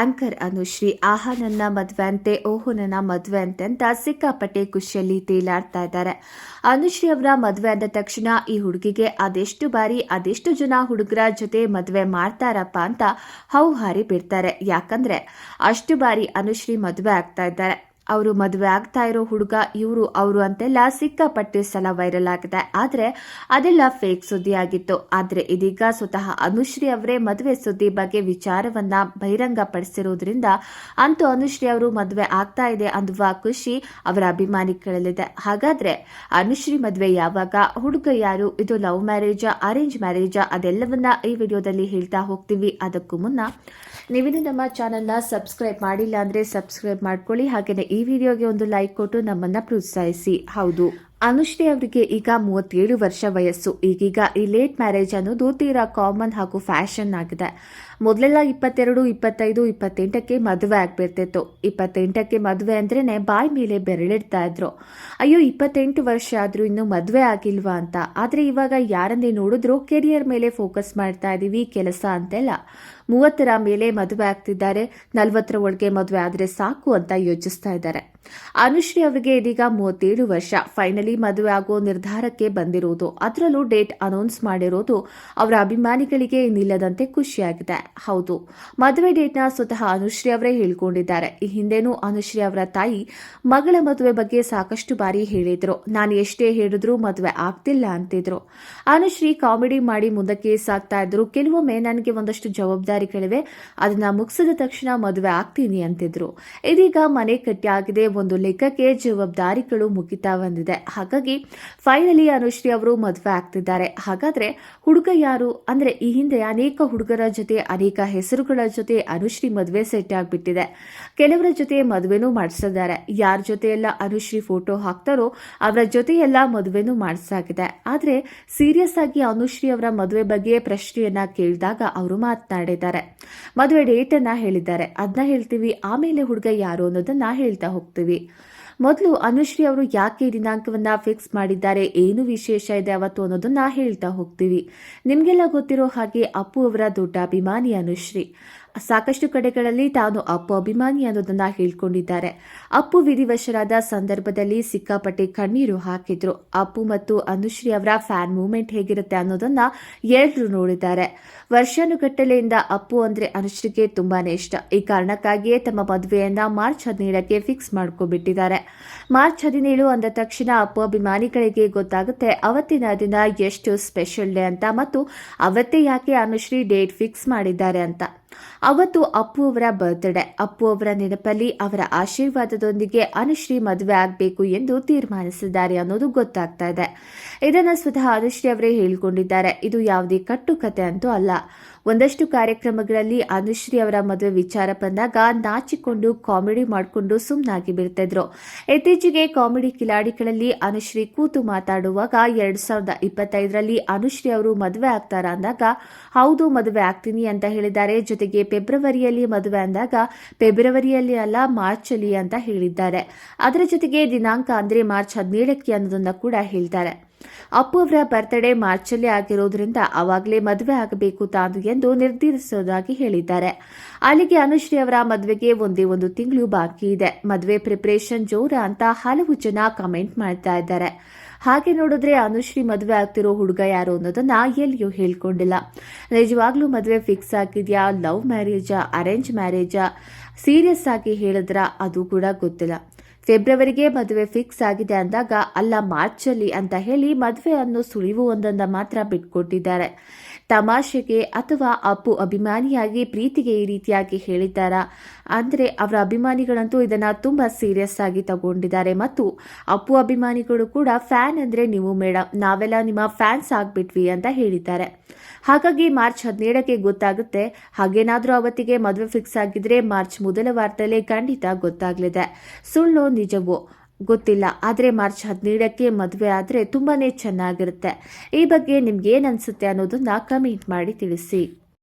Anchor Anushree ಆಹಾ ನನ್ನ ಮದುವೆ ಅಂತೆ ಓಹೋ ನನ್ನ ಮದ್ವೆ ಅಂತೆ ಅಂತ ಸಿಕ್ಕಾಪಟ್ಟೆ ಖುಷಿಯಲ್ಲಿ ತೇಲಾಡ್ತಾ ಇದ್ದಾರೆ. ಅನುಶ್ರೀ ಅವರ ಮದುವೆ ಆದ ತಕ್ಷಣ ಈ ಹುಡುಗಿಗೆ ಅದೆಷ್ಟು ಬಾರಿ, ಅದೆಷ್ಟು ಜನ ಹುಡುಗರ ಜೊತೆ ಮದುವೆ ಮಾಡ್ತಾರಪ್ಪ ಅಂತ ಹೌಹಾರಿ ಬಿಡ್ತಾರೆ. ಯಾಕಂದ್ರೆ ಅಷ್ಟು ಬಾರಿ ಅನುಶ್ರೀ ಮದುವೆ ಆಗ್ತಾ ಇದ್ದಾರೆ. ಅವರು ಮದುವೆ ಆಗ್ತಾ ಇರೋ ಹುಡುಗ ಇವರು, ಅವರು ಅಂತೆಲ್ಲ ಸಿಕ್ಕಾಪಟ್ಟೆ ಸಲ ವೈರಲ್ ಆಗಿದೆ. ಆದರೆ ಅದೆಲ್ಲ ಫೇಕ್ ಸುದ್ದಿ ಆಗಿತ್ತು. ಆದರೆ ಇದೀಗ ಸ್ವತಃ ಅನುಶ್ರೀ ಅವರೇ ಮದುವೆ ಸುದ್ದಿ ಬಗ್ಗೆ ವಿಚಾರವನ್ನ ಬಹಿರಂಗಪಡಿಸಿರುವುದರಿಂದ ಅಂತೂ ಅನುಶ್ರೀ ಅವರು ಮದುವೆ ಆಗ್ತಾ ಇದೆ ಅನ್ನುವ ಖುಷಿ ಅವರ ಅಭಿಮಾನಿಗಳಲ್ಲಿದೆ. ಹಾಗಾದ್ರೆ ಅನುಶ್ರೀ ಮದುವೆ ಯಾವಾಗ? ಹುಡುಗ ಯಾರು? ಇದು ಲವ್ ಮ್ಯಾರೇಜಾ ಅರೇಂಜ್ ಮ್ಯಾರೇಜಾ ಅದೆಲ್ಲವನ್ನ ಈ ವಿಡಿಯೋದಲ್ಲಿ ಹೇಳ್ತಾ ಹೋಗ್ತೀವಿ. ಅದಕ್ಕೂ ಮುನ್ನ ನೀವಿನ್ನು ನಮ್ಮ ಚಾನೆಲ್ನ ಸಬ್ಸ್ಕ್ರೈಬ್ ಮಾಡಿಲ್ಲ ಅಂದರೆ ಸಬ್ಸ್ಕ್ರೈಬ್ ಮಾಡ್ಕೊಳ್ಳಿ. ಹಾಗೆಯೇ ಈ ವಿಡಿಯೋಗೆ ಒಂದು ಲೈಕ್ ಕೊಟ್ಟು ನಮ್ಮನ್ನ ಪ್ರೋತ್ಸಾಹಿಸಿ. ಹೌದು. ಅನುಶ್ರೀ ಅವರಿಗೆ ಈಗ ಮೂವತ್ತೇಳು ವರ್ಷ ವಯಸ್ಸು. ಈಗೀಗ ಈ ಲೇಟ್ ಮ್ಯಾರೇಜ್ ಅನ್ನೋದು ತೀರಾ ಕಾಮನ್ ಹಾಗೂ ಫ್ಯಾಷನ್ ಆಗಿದೆ. ಮೊದಲೆಲ್ಲ ಇಪ್ಪತ್ತೆರಡು, ಇಪ್ಪತ್ತೈದು, ಇಪ್ಪತ್ತೆಂಟಕ್ಕೆ ಮದುವೆ ಆಗ್ಬಿಡ್ತಿತ್ತು. ಇಪ್ಪತ್ತೆಂಟಕ್ಕೆ ಮದುವೆ ಅಂದ್ರೇನೆ ಬಾಯಿ ಮೇಲೆ ಬೆರಳಿಡ್ತಾ ಇದ್ರು. ಅಯ್ಯೋ, ಇಪ್ಪತ್ತೆಂಟು ವರ್ಷ ಆದರೂ ಇನ್ನೂ ಮದುವೆ ಆಗಿಲ್ವಾ ಅಂತ. ಆದ್ರೆ ಇವಾಗ ಯಾರನ್ನೇ ನೋಡಿದ್ರು ಕೆರಿಯರ್ ಮೇಲೆ ಫೋಕಸ್ ಮಾಡ್ತಾ ಇದೀವಿ, ಕೆಲಸ ಅಂತೆಲ್ಲ. ಮೂವತ್ತರ ಮೇಲೆ ಮದುವೆ ಆಗ್ತಿದ್ದಾರೆ. ನಲವತ್ತರ ಒಳಗೆ ಮದುವೆ ಆದರೆ ಸಾಕು ಅಂತ ಯೋಚಿಸ್ತಾ ಇದ್ದಾರೆ. ಅನುಶ್ರೀ ಅವರಿಗೆ ಇದೀಗ ಮೂವತ್ತೇಳು ವರ್ಷ. ಫೈನಲಿ ಮದುವೆ ಆಗೋ ನಿರ್ಧಾರಕ್ಕೆ ಬಂದಿರುವುದು ಅದರಲ್ಲೂ ಡೇಟ್ ಅನೌನ್ಸ್ ಮಾಡಿರೋದು ಅವರ ಅಭಿಮಾನಿಗಳಿಗೆ ನಿಲ್ಲದಂತೆ ಖುಷಿಯಾಗಿದೆ. ಹೌದು, ಮದುವೆ ಡೇಟ್ನ ಸ್ವತಃ ಅನುಶ್ರೀ ಅವರೇ ಹೇಳ್ಕೊಂಡಿದ್ದಾರೆ. ಈ ಹಿಂದೆನೂ ಅನುಶ್ರೀ ಅವರ ತಾಯಿ ಮಗಳ ಮದುವೆ ಬಗ್ಗೆ ಸಾಕಷ್ಟು ಬಾರಿ ಹೇಳಿದ್ರು. ನಾನು ಎಷ್ಟೇ ಹೇಳಿದ್ರು ಮದುವೆ ಆಗ್ತಿಲ್ಲ ಅಂತಿದ್ರು. ಅನುಶ್ರೀ ಕಾಮಿಡಿ ಮಾಡಿ ಮುಂದಕ್ಕೆ ಸಾಕ್ತಾ ಇದ್ರು. ಕೆಲವೊಮ್ಮೆ ನನಗೆ ಒಂದಷ್ಟು ಜವಾಬ್ದಾರಿಗಳಿವೆ ಅದನ್ನ ಮುಗಿಸಿದ ತಕ್ಷಣ ಮದುವೆ ಆಗ್ತೀನಿ ಅಂತಿದ್ರು. ಇದೀಗ ಮನೆ ಕಟ್ಟಿಯಾಗಿದೆ. ಒಂದು ಲೆಕ್ಕಕ್ಕೆ ಜವಾಬ್ದಾರಿಗಳು ಮುಗಿತಾ ಬಂದಿದೆ. ಹಾಗಾಗಿ ಫೈನಲಿ ಅನುಶ್ರೀ ಅವರು ಮದುವೆ ಆಗ್ತಿದ್ದಾರೆ. ಹಾಗಾದ್ರೆ ಹುಡುಗ ಯಾರು? ಅಂದ್ರೆ ಈ ಹಿಂದೆ ಅನೇಕ ಹುಡುಗರ ಜೊತೆ, ಅನೇಕ ಹೆಸರುಗಳ ಜೊತೆ ಅನುಶ್ರೀ ಮದುವೆ ಸೆಟ್ ಆಗಿಬಿಟ್ಟಿದೆ. ಕೆಲವರ ಜೊತೆ ಮದುವೆನೂ ಮಾಡಿಸಿದ್ದಾರೆ. ಯಾರ ಜೊತೆ ಎಲ್ಲ ಅನುಶ್ರೀ ಫೋಟೋ ಹಾಕ್ತಾರೋ ಅವರ ಜೊತೆ ಎಲ್ಲ ಮದುವೆನೂ ಮಾಡಿಸಾಗಿದೆ. ಆದ್ರೆ ಸೀರಿಯಸ್ ಆಗಿ ಅನುಶ್ರೀ ಅವರ ಮದುವೆ ಬಗ್ಗೆ ಪ್ರಶ್ನೆಯನ್ನ ಕೇಳಿದಾಗ ಅವರು ಮಾತನಾಡಿದ್ದಾರೆ. ಮದುವೆ ಡೇಟ್ ಅನ್ನ ಹೇಳಿದ್ದಾರೆ. ಅದನ್ನ ಹೇಳ್ತೀವಿ, ಆಮೇಲೆ ಹುಡುಗ ಯಾರು ಅನ್ನೋದನ್ನ ಹೇಳ್ತಾ ಹೋಗ್ತೀವಿ. ಮೊದಲು ಅನುಶ್ರೀ ಅವರು ಯಾಕೆ ದಿನಾಂಕವನ್ನ ಫಿಕ್ಸ್ ಮಾಡಿದ್ದಾರೆ, ಏನು ವಿಶೇಷ ಇದೆ ಅವತ್ತು ಅನ್ನೋದನ್ನ ಹೇಳ್ತಾ ಹೋಗ್ತೀವಿ. ನಿಮಗೆಲ್ಲ ಗೊತ್ತಿರೋ ಹಾಗೆ ಅಪ್ಪು ಅವರ ದೊಡ್ಡ ಅಭಿಮಾನಿ ಅನುಶ್ರೀ. ಸಾಕಷ್ಟು ಕಡೆಗಳಲ್ಲಿ ತಾನು ಅಪ್ಪು ಅಭಿಮಾನಿ ಅನ್ನೋದನ್ನ ಹೇಳ್ಕೊಂಡಿದ್ದಾರೆ. ಅಪ್ಪು ವಿಧಿವಶರಾದ ಸಂದರ್ಭದಲ್ಲಿ ಸಿಕ್ಕಾಪಟ್ಟೆ ಕಣ್ಣೀರು ಹಾಕಿದ್ರು. ಅಪ್ಪು ಮತ್ತು ಅನುಶ್ರೀ ಅವರ ಫ್ಯಾನ್ ಮೂವ್ಮೆಂಟ್ ಹೇಗಿರುತ್ತೆ ಅನ್ನೋದನ್ನ ಎಲ್ಲರೂ ನೋಡಿದ್ದಾರೆ. ವರ್ಷಾನುಗಟ್ಟಲೆಯಿಂದ ಅಪ್ಪು ಅಂದ್ರೆ ಅನುಶ್ರೀಗೆ ತುಂಬಾನೇ ಇಷ್ಟ. ಈ ಕಾರಣಕ್ಕಾಗಿಯೇ ತಮ್ಮ ಮದುವೆಯನ್ನ ಮಾರ್ಚ್ ಹದಿನೇಳಕ್ಕೆ ಫಿಕ್ಸ್ ಮಾಡ್ಕೊಬಿಟ್ಟಿದ್ದಾರೆ ಮಾರ್ಚ್ ಹದಿನೇಳು ಅಂದ ತಕ್ಷಣ ಅಪ್ಪು ಅಭಿಮಾನಿಗಳಿಗೆ ಗೊತ್ತಾಗುತ್ತೆ, ಅವತ್ತಿನ ದಿನ ಎಷ್ಟು ಸ್ಪೆಷಲ್ ಡೇ ಅಂತ ಮತ್ತು ಅವತ್ತೇ ಯಾಕೆ ಅನುಶ್ರೀ ಡೇಟ್ ಫಿಕ್ಸ್ ಮಾಡಿದ್ದಾರೆ ಅಂತ. ಅವತ್ತು ಅಪ್ಪು ಅವರ ಬರ್ತ್ಡೇ ಅಪ್ಪು ಅವರ ನೆನಪಲ್ಲಿ ಅವರ ಆಶೀರ್ವಾದದೊಂದಿಗೆ ಅನುಶ್ರೀ ಮದುವೆ ಆಗಬೇಕು ಎಂದು ತೀರ್ಮಾನಿಸಿದ್ದಾರೆ ಅನ್ನೋದು ಗೊತ್ತಾಗ್ತಾ ಇದೆ. ಇದನ್ನು ಸ್ವತಃ ಅನುಶ್ರೀ ಅವರೇ ಹೇಳಿಕೊಂಡಿದ್ದಾರೆ. ಇದು ಯಾವುದೇ ಕಟ್ಟುಕತೆ ಅಂತೂ ಅಲ್ಲ. ಒಂದಷ್ಟು ಕಾರ್ಯಕ್ರಮಗಳಲ್ಲಿ ಅನುಶ್ರೀ ಅವರ ಮದುವೆ ವಿಚಾರ ಬಂದಾಗ ನಾಚಿಕೊಂಡು ಕಾಮಿಡಿ ಮಾಡಿಕೊಂಡು ಸುಮ್ಮನಾಗಿ ಬಿಡ್ತಿದ್ರು ಇತ್ತೀಚೆಗೆ ಕಾಮಿಡಿ ಕಿಲಾಡಿಗಳಲ್ಲಿ ಅನುಶ್ರೀ ಕೂತು ಮಾತಾಡುವಾಗ ಎರಡ್ ಸಾವಿರದ ಇಪ್ಪತ್ತೈದರಲ್ಲಿ ಅನುಶ್ರೀ ಅವರು ಮದುವೆ ಆಗ್ತಾರ ಅಂದಾಗ, ಹೌದು, ಮದುವೆ ಆಗ್ತೀನಿ ಅಂತ ಹೇಳಿದ್ದಾರೆ. ಜೊತೆಗೆ ಫೆಬ್ರವರಿಯಲ್ಲಿ ಮದುವೆ ಅಂದಾಗ ಫೆಬ್ರವರಿಯಲ್ಲಿ ಅಲ್ಲ ಮಾರ್ಚ್ ಅಲ್ಲಿ ಅಂತ ಹೇಳಿದ್ದಾರೆ. ಅದರ ಜೊತೆಗೆ ದಿನಾಂಕ ಅಂದ್ರೆ ಮಾರ್ಚ್ ಹದಿನೇಳಕ್ಕೆ ಅನ್ನೋದನ್ನ ಕೂಡ ಹೇಳ್ತಾರೆ. ಅಪ್ಪು ಅವರ ಬರ್ತ್ಡೇ ಮಾರ್ಚಲ್ಲಿ ಆಗಿರೋದ್ರಿಂದ ಅವಾಗಲೇ ಮದುವೆ ಆಗಬೇಕು ತಾನು ಎಂದು ನಿರ್ಧರಿಸೋದಾಗಿ ಹೇಳಿದ್ದಾರೆ. ಅಲ್ಲಿಗೆ ಅನುಶ್ರೀ ಅವರ ಮದುವೆಗೆ ಒಂದೇ ಒಂದು ತಿಂಗಳು ಬಾಕಿ ಇದೆ. ಮದುವೆ ಪ್ರಿಪರೇಷನ್ ಜೋರ ಅಂತ ಹಲವು ಜನ ಕಮೆಂಟ್ ಮಾಡ್ತಾ ಇದ್ದಾರೆ. ಹಾಗೆ ನೋಡಿದ್ರೆ ಅನುಶ್ರೀ ಮದುವೆ ಆಗ್ತಿರೋ ಹುಡುಗ ಯಾರು ಅನ್ನೋದನ್ನ ಎಲ್ಲಿಯೂ ಹೇಳ್ಕೊಂಡಿಲ್ಲ. ನಿಜವಾಗ್ಲೂ ಮದುವೆ ಫಿಕ್ಸ್ ಆಗಿದೆಯಾ? ಲವ್ ಮ್ಯಾರೇಜಾ ಅರೇಂಜ್ ಮ್ಯಾರೇಜಾ ಸೀರಿಯಸ್ ಆಗಿ ಹೇಳಿದ್ರ? ಅದು ಕೂಡ ಗೊತ್ತಿಲ್ಲ. ಫೆಬ್ರವರಿಗೆ ಮದುವೆ ಫಿಕ್ಸ್ ಆಗಿದೆ ಅಂದಾಗ, ಅಲ್ಲ ಮಾರ್ಚಲ್ಲಿ ಅಂತ ಹೇಳಿ ಮದುವೆ ಅನ್ನೋ ಸುಳಿವು ಒಂದೊಂದ ಮಾತ್ರ ಬಿಟ್ಕೊಟ್ಟಿದ್ದಾರೆ. ತಮಾಷೆಗೆ ಅಥವಾ ಅಪ್ಪು ಅಭಿಮಾನಿಯಾಗಿ ಪ್ರೀತಿಗೆ ಈ ರೀತಿಯಾಗಿ ಹೇಳಿದ್ದಾರಾ? ಅಂದರೆ ಅವರ ಅಭಿಮಾನಿಗಳಂತೂ ಇದನ್ನ ತುಂಬಾ ಸೀರಿಯಸ್ ಆಗಿ ತಗೊಂಡಿದ್ದಾರೆ. ಮತ್ತು ಅಪ್ಪು ಅಭಿಮಾನಿಗಳು ಕೂಡ, ಫ್ಯಾನ್ ಅಂದ್ರೆ ನೀವು ಮೇಡಮ್ ನಾವೆಲ್ಲ ನಿಮ್ಮ ಫ್ಯಾನ್ಸ್ ಆಗಿಬಿಟ್ವಿ ಅಂತ ಹೇಳಿದ್ದಾರೆ. ಹಾಗಾಗಿ ಮಾರ್ಚ್ ಹದಿನೇಳಕ್ಕೆ ಗೊತ್ತಾಗುತ್ತೆ. ಹಾಗೇನಾದರೂ ಅವತ್ತಿಗೆ ಮದುವೆ ಫಿಕ್ಸ್ ಆಗಿದ್ರೆ ಮಾರ್ಚ್ ಮೊದಲ ವಾರದಲ್ಲೇ ಖಂಡಿತ ಗೊತ್ತಾಗಲಿದೆ. ಸುಳ್ಳು ನಿಜವೋ? ಗೊತ್ತಿಲ್ಲ. ಆದರೆ ಮಾರ್ಚ್ ಹದಿನೇಳಕ್ಕೆ ಮದುವೆ ಆದರೆ ತುಂಬಾ ಚೆನ್ನಾಗಿರುತ್ತೆ. ಈ ಬಗ್ಗೆ ನಿಮ್ಗೆ ಏನು ಅನಿಸುತ್ತೆ ಅನ್ನೋದನ್ನ ಕಮೆಂಟ್ ಮಾಡಿ ತಿಳಿಸಿ.